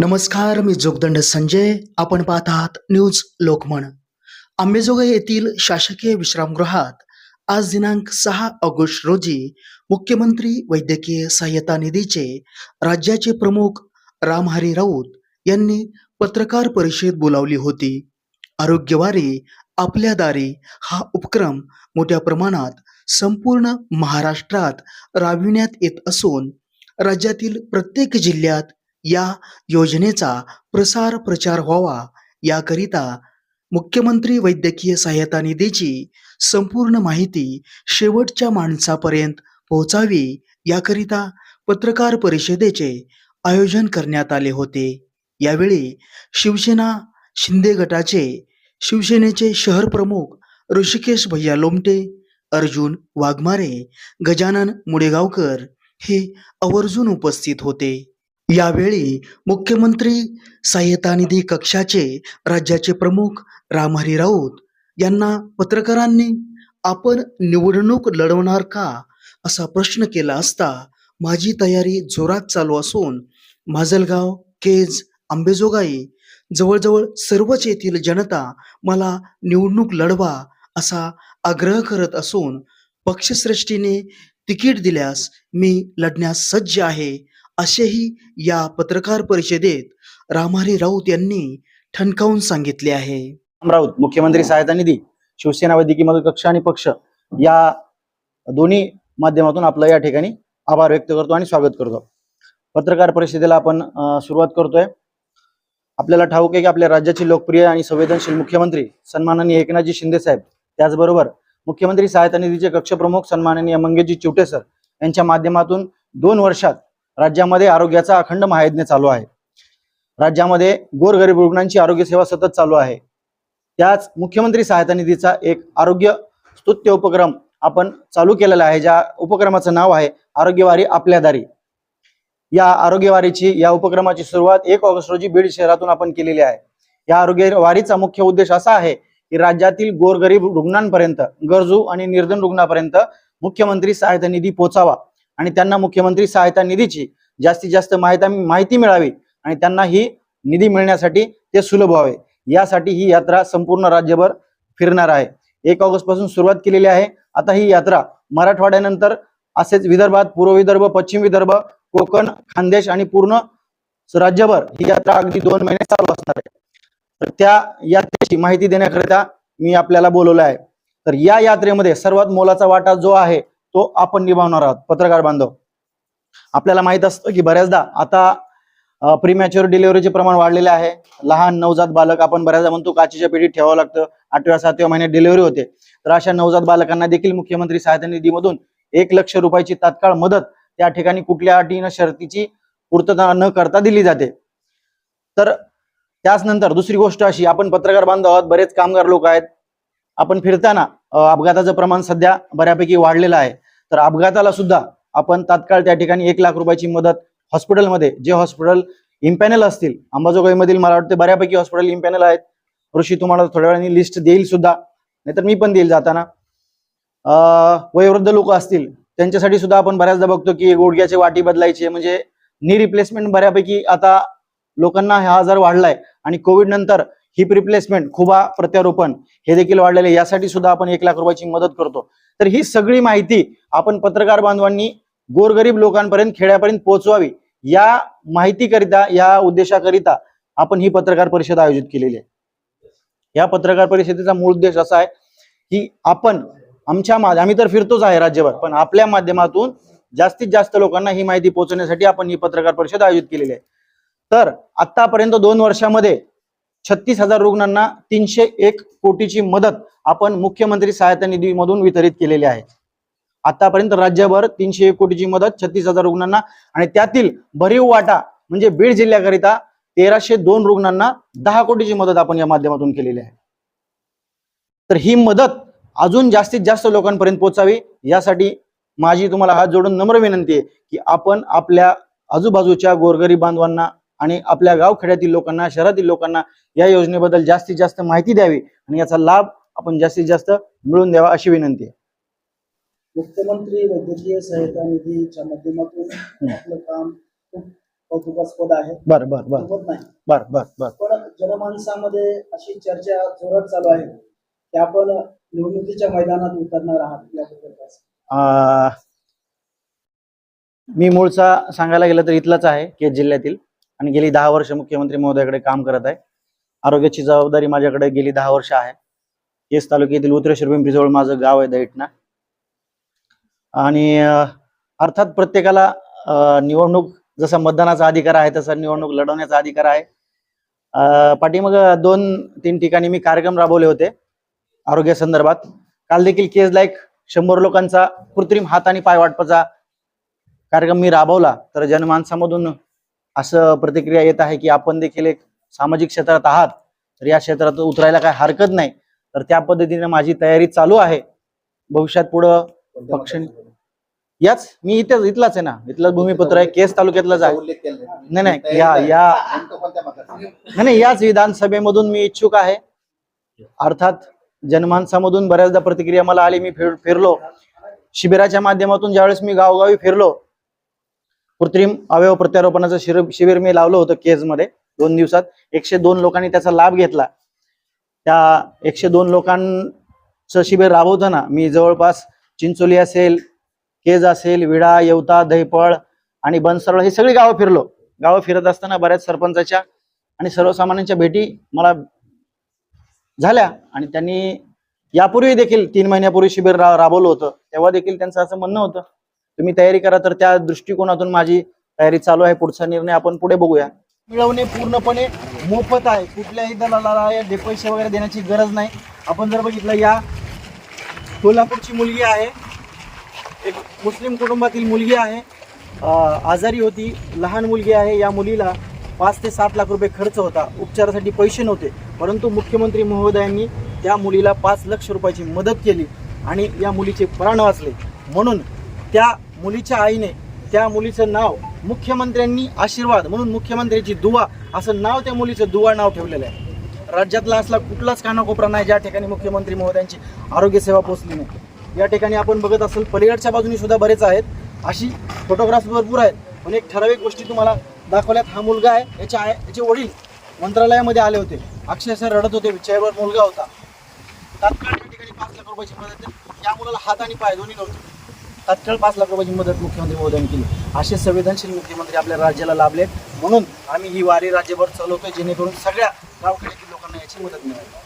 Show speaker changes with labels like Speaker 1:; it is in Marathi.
Speaker 1: नमस्कार मी जोगदंड संजय. आपण पाहत आहात न्यूज लोकमन. आंबेजोगाई येथील शासकीय विश्रामगृहात आज दिनांक सहा ऑगस्ट रोजी मुख्यमंत्री वैद्यकीय सहाय्यता निधीचे राज्याचे प्रमुख रामहरी राऊत यांनी पत्रकार परिषद बोलावली होती. आरोग्यवारी आपल्या दारी हा उपक्रम मोठ्या प्रमाणात संपूर्ण महाराष्ट्रात राबविण्यात येत असून राज्यातील प्रत्येक जिल्ह्यात या योजनेचा प्रसार प्रचार व्हावा. याकरिता मुख्यमंत्री वैद्यकीय सहाय्यता निधीची संपूर्ण माहिती शेवटच्या माणसापर्यंत पोहोचावी याकरिता पत्रकार परिषदेचे आयोजन करण्यात आले होते. यावेळी शिवसेना शिंदे गटाचे शिवसेनेचे शहर प्रमुख ऋषिकेश भैया लोमटे अर्जुन वाघमारे गजानन मुडेगावकर हे आवर्जून उपस्थित होते. यावेळी मुख्यमंत्री सहाय्यता निधी कक्षाचे राज्याचे प्रमुख रामहरी राऊत यांना पत्रकारांनी आपण निवडणूक लढवणार का? असा प्रश्न केला असता माझी तयारी जोरात चालू असून माजलगाव केज आंबेजोगाई जवळजवळ सर्वच येथील जनता मला निवडणूक लढवा असा आग्रह करत असून पक्षश्रेष्ठीने तिकीट दिल्यास मी लढण्यास सज्ज आहे. असेही या पत्रकार परिषदेत रामहरी राऊत यांनी ठणकावून सांगितले आहे.
Speaker 2: राऊत मुख्यमंत्री सहायता निधी शिवसेना वैद्यकीय मदत कक्ष आणि पक्ष या दोन्ही माध्यमातून आपलं या ठिकाणी आभार व्यक्त करतो आणि स्वागत करतो. पत्रकार परिषदेला आपण सुरुवात करतोय. आपल्याला ठाऊक आहे की आपल्या राज्याचे लोकप्रिय आणि संवेदनशील मुख्यमंत्री सन्माननीय एकनाथजी शिंदे साहेब त्याचबरोबर मुख्यमंत्री सहायता निधीचे कक्षप्रमुख सन्माननीय मंगेशजी चिवटेसर यांच्या माध्यमातून दोन वर्षात राज्यामध्ये आरोग्याचा अखंड महायज्ञ चालू आहे. राज्यामध्ये गोरगरीब रुग्णांची आरोग्य सेवा सतत चालू आहे. त्याच मुख्यमंत्री सहायता निधीचा एक आरोग्य स्तुत्य उपक्रम आपण चालू केलेला आहे ज्या उपक्रमाचं नाव आहे आरोग्यवारी आपल्या दारी. या आरोग्यवारीची या उपक्रमाची सुरुवात एक ऑगस्ट रोजी बीड शहरातून आपण केलेली आहे. या आरोग्यवारीचा मुख्य उद्देश असा आहे की राज्यातील गोरगरीब रुग्णांपर्यंत गरजू आणि निर्धन रुग्णापर्यंत मुख्यमंत्री सहायता निधी पोचावा. आणि त्यांना मुख्यमंत्री सहायता निधीची जास्तीत जास्त माहिती माहिती मिळावी आणि त्यांना ही निधी मिळण्यासाठी ते सुलभ व्हावे. यासाठी ही यात्रा संपूर्ण राज्यभर फिरणार आहे. एक ऑगस्टपासून सुरुवात केलेली आहे. आता ही यात्रा मराठवाड्यानंतर असेच विदर्भात पूर्व विदर्भ पश्चिम विदर्भ कोकण खानदेश आणि पूर्ण राज्यभर ही यात्रा अगदी दोन महिने चालू असणार आहे. तर त्या यात्रेची माहिती देण्याकरिता मी आपल्याला बोलवलं आहे. तर या यात्रेमध्ये सर्वात मोलाचा वाटा जो आहे तो आपण निभावणार आहोत. पत्रकार बांधव आपल्याला माहीत असतं की बऱ्याचदा आता प्रीमॅच्युअर डिलिव्हरीचे प्रमाण वाढलेले आहे. लहान नवजात बालक आपण बऱ्याचदा म्हणतो काचीच्या पेटीत ठेवावं लागतं. आठव्या सातव्या महिन्यात डिलिव्हरी होते. तर अशा नवजात बालकांना देखील मुख्यमंत्री सहायता निधीमधून एक लक्ष रुपयाची तात्काळ मदत त्या ठिकाणी कुठल्या अटी न शर्तीची पूर्तता न करता दिली जाते. तर त्याच नंतर दुसरी गोष्ट अशी आपण पत्रकार बांधव आहोत बरेच कामगार लोक आहेत. आपण फिरताना अपघाताचं प्रमाण सध्या बऱ्यापैकी वाढलेलं आहे. तर अपघाताला सुद्धा आपण तात्काळ त्या ठिकाणी एक लाख रुपयाची मदत हॉस्पिटलमध्ये जे हॉस्पिटल इम्पॅनल असतील अंबाजोगाईमधील मला वाटतं बऱ्यापैकी हॉस्पिटल इम्पॅनल आहेत. ऋषी तुम्हाला थोड्या वेळाने लिस्ट देईल सुद्धा नाहीतर मी पण देईल जाताना. वयोवृद्ध लोक असतील त्यांच्यासाठी सुद्धा आपण बऱ्याचदा बघतो की गुडघ्याचे वाटी बदलायचे म्हणजे नी रिप्लेसमेंट बऱ्यापैकी आता लोकांना हा आजार वाढलाय. आणि कोविड नंतर हिप रिप्लेसमेंट खुबा प्रत्यारोपण हे देखील वाढलेले यासाठी सुद्धा आपण एक लाख रुपयाची मदत करतो. तर ही सगळी माहिती आपण पत्रकार बांधवांनी गोरगरीब लोकांपर्यंत खेड्यापर्यंत पोहोचवावी या माहितीकरिता या उद्देशाकरिता आपण ही पत्रकार परिषद आयोजित केलेली आहे. या पत्रकार परिषदेचा मूळ उद्देश असा आहे की आपण आमच्या आम्ही तर फिरतोच आहे राज्यभर पण आपल्या माध्यमातून जास्तीत जास्त लोकांना ही माहिती पोहोचवण्यासाठी आपण ही पत्रकार परिषद आयोजित केलेली आहे. तर आतापर्यंत दोन वर्षामध्ये छत्तीस हजार रुग्णांना तीनशे एक कोटीची मदत आपण मुख्यमंत्री सहायता निधीमधून वितरित केलेली आहे. आतापर्यंत राज्यभर तीनशे एक कोटीची मदत छत्तीस हजार रुग्णांना आणि त्यातील भरीव वाटा म्हणजे बीड जिल्ह्याकरिता तेराशे दोन रुग्णांना दहा कोटीची मदत आपण या माध्यमातून केलेली आहे. तर ही मदत अजून जास्तीत जास्त लोकांपर्यंत पोहोचावी यासाठी माझी तुम्हाला हात जोडून नम्र विनंती आहे की आपण आपल्या आजूबाजूच्या गोरगरीब बांधवांना आणि आपल्या गावखेड्यातील लोकांना शहरातील लोकांना या योजनेबद्दल जास्तीत जास्त माहिती द्यावी आणि याचा लाभ आपण जास्तीत जास्त मिळवून द्यावा अशी विनंती आहे.
Speaker 3: मुख्यमंत्री वैद्यकीय सहायता निधीच्या माध्यमातून आपलं काम खूप
Speaker 1: कौतुकास्पद आहे.
Speaker 2: बर बर बर. बर बर बर.
Speaker 1: पण जनमानसामध्ये अशी चर्चा जोरात चालू आहे की आपण निवडणुकीच्या मैदानात उतरणार आहात याबद्दल
Speaker 2: मी मूळचा सांगायला गेलं तर इथलाच आहे केज जिल्ह्यातील. आणि गेली दहा वर्ष मुख्यमंत्री महोदयाकडे काम करत आहे. आरोग्याची जबाबदारी माझ्याकडे गेली दहा वर्ष आहे. केस तालुक्यातील उतरेश्वर पिंपरीजवळ माझं गाव आहे दैटना आणि अर्थात प्रत्येकाला निवडणूक जसा मतदानाचा अधिकार आहे तसा निवडणूक लढवण्याचा अधिकार आहे. पाठीमाग दोन तीन ठिकाणी मी कार्यक्रम राबवले होते आरोग्यासंदर्भात काल देखील केस लाईक शंभर लोकांचा कृत्रिम हात आणि पाय वाटपाचा कार्यक्रम मी राबवला. तर जनमानसामधून असं प्रतिक्रिया येत आहे की आपण देखील एक सामाजिक क्षेत्रात आहात तर या क्षेत्रात उतरायला काय हरकत नाही. तर त्या पद्धतीने माझी तयारी चालू आहे. भविष्यात पुढं पक्ष याच मी इथे इथलाच आहे ना. इथलाच भूमिपत्र आहे. केस तालुक्यातलाच आहे नाही नाही या या नाही नाही याच विधानसभेमधून मी इच्छुक आहे. अर्थात जनमानसामधून बऱ्याचदा प्रतिक्रिया मला आली. मी फिर फिरलो. शिबिराच्या माध्यमातून ज्यावेळेस मी गावगावी फिरलो कृत्रिम अवयव प्रत्यारोपणाचं शिर शिबिर मी लावलं होतं केजमध्ये दोन दिवसात. एकशे दोन लोकांनी त्याचा लाभ घेतला. त्या एकशे दोन लोकांचं शिबिर राबवताना मी जवळपास चिंचोली असेल केज असेल विडा येवता दहीपळ आणि बनसरळ ही सगळी गावं फिरलो. गावं फिरत असताना बऱ्याच सरपंचाच्या आणि सर्वसामान्यांच्या भेटी मला झाल्या आणि त्यांनी यापूर्वी देखील तीन महिन्यापूर्वी शिबिर रा राबवलं होतं. तेव्हा देखील त्यांचं असं म्हणणं होतं तुम्ही तयारी करा तर त्या दृष्टिकोनातून माझी तयारी चालू आहे. पुढचा निर्णय आपण पुढे बघूया. मिळवणे पूर्णपणे मोफत आहे. कुठल्याही दलाला या पैसे वगैरे देण्याची गरज नाही. आपण जर बघितलं या कोल्हापूरची मुलगी आहे. एक मुस्लिम कुटुंबातील मुलगी आहे. आजारी होती. लहान मुलगी आहे. या मुलीला पाच ते सात लाख रुपये खर्च होता. उपचारासाठी पैसे नव्हते. परंतु मुख्यमंत्री महोदयांनी त्या मुलीला पाच लक्ष रुपयाची मदत केली आणि या मुलीचे प्राण वाचले. म्हणून त्या मुलीच्या आईने त्या मुलीचं नाव मुख्यमंत्र्यांनी आशीर्वाद म्हणून मुख्यमंत्र्यांची दुवा असं नाव त्या मुलीचं दुवा नाव ठेवलेलं आहे. राज्यातला असला कुठलाच कानाकोपरा नाही ज्या ठिकाणी मुख्यमंत्री महोदयांची आरोग्य सेवा पोहोचली नाही. या ठिकाणी आपण बघत असेल पलीकडच्या बाजूनी सुद्धा बरेच आहेत. अशी फोटोग्राफ्स भरपूर आहेत. पण एक ठराविक गोष्टी तुम्हाला दाखवल्यात. हा मुलगा आहे याच्या आय याचे वडील मंत्रालयामध्ये आले होते. अक्षरशः रडत होते विचारवर मुलगा होता. तात्काळ त्या ठिकाणी पाच लाख रुपयाची मदत या मुलाला हात आणि पाय दोन्ही नव्हते. तात्काळ पाच लाख रुपयाची मदत मुख्यमंत्री महोदयांनी केली. असे संवेदनशील मुख्यमंत्री आपल्या राज्याला लाभलेत. म्हणून आम्ही ही वारी राज्यभर चालवतोय जेणेकरून सगळ्या गावखेड्यातील लोकांना याची मदत मिळेल.